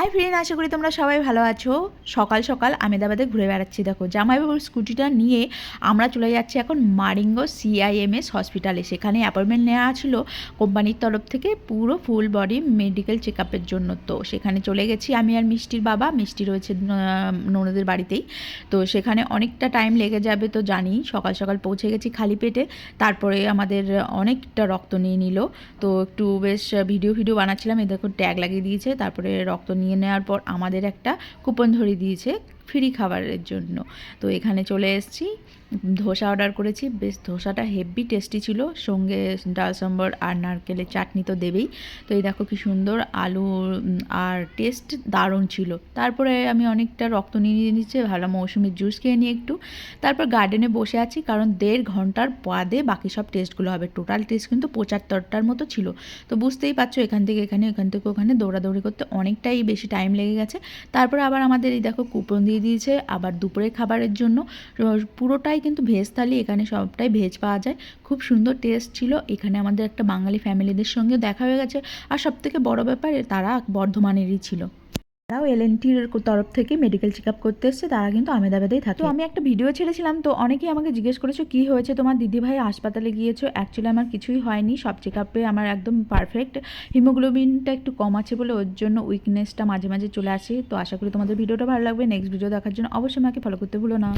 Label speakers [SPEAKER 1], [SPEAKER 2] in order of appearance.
[SPEAKER 1] Hi friend, আশা করি তোমরা সবাই ভালো আছো। সকাল সকাল আমেদাবাদে ঘুরে বেড়াচ্ছি, দেখো। জামাইবাবুর স্কুটিটা নিয়ে আমরা চলে যাচ্ছি এখন মারিঙ্গ সিআইএমএস হসপিটালে সেখানে অ্যাপয়েন্টমেন্ট নেওয়া ছিল কোম্পানির তরফ থেকে পুরো ফুল বডি মেডিকেল চেক আপের জন্য তো। সেখানে চলে গেছি আমি আর মিষ্টির বাবা। মিষ্টি রয়েছে ননদের বাড়িতেই। তো সেখানে অনেকটা টাইম লেগে যাবে তো জানি। সকাল সকাল পৌঁছে গেছি খালি পেটে। তারপরে আমাদের অনেকটা রক্ত নিয়ে নিল। তো একটু বেশ ভিডিও ভিডিও বানাচ্ছিলাম। এই দেখো ট্যাগ লাগিয়ে দিয়েছে। তারপরে রক্ত নিয়ে নেওয়ার পর আমাদের একটা কুপন ধরিয়ে দিয়েছে। ফ্রি খাবারের জন্য। তো এখানে চলে এসেছি। ধোসা অর্ডার করেছি। বেশ, ধোসাটা হেভি টেস্টি ছিল। সঙ্গে ডাল সম্বর আর নারকেলের চাটনি তো দেবেই। তো এই দেখো কি সুন্দর আলু আর টেস্ট দারুণ ছিল। তারপরে আমি অনেকটা রক্ত নিয়ে নিয়েছি, ভালো মৌসুমির জুস খেয়ে নিয়ে একটু। তারপর গার্ডেনে বসে আছি, কারণ দেড় ঘণ্টার বাদে বাকি সব টেস্টগুলো হবে। টোটাল টেস্ট কিন্তু পঁচাত্তরটার মতো ছিল। তো বুঝতেই পারছ, এখান থেকে এখানে, এখান থেকে ওখানে দৌড়াদৌড়ি করতে অনেকটাই বেশি টাইম লেগে গেছে। তারপরে আবার আমাদের এই দেখো কুপন দিয়ে দিয়েছে, আবার দুপুরে খাবারের জন্য। পুরোটাই কিন্তু ভেজ থালি, এখানে সবটাই ভেজ পাওয়া যায়। খুব সুন্দর টেস্ট ছিল। এখানে আমাদের একটা বাঙালি ফ্যামিলিদের সঙ্গে দেখা হয়ে গেছে। আর সবথেকে বড় ব্যাপার, তারা বর্ধমানেরই ছিল। তারাও এলএনটির তরফ থেকে মেডিকেল চেক আপ করতে এসছে, তারা কিন্তু আমেদাবাদেই থাকে। তো আমি একটা ভিডিও ছেড়েছিলাম, তো অনেকেই আমাকে জিজ্ঞেস করেছ, কি হয়েছে? তোমার দিদিভাই হাসপাতালে গিয়েছো? অ্যাকচুয়ালি আমার কিছুই হয়নি, সব চেক আপে আমার একদম পারফেক্ট হিমোগ্লোবিনটা একটু কম আছে বলে ওর জন্য উইকনেসটা মাঝে মাঝে চলে আসে, তো আশা করি তোমাদের ভিডিওটা ভালো লাগবে। নেক্সট ভিডিও দেখার জন্য অবশ্যই আমাকে ফলো করতে ভুলো না।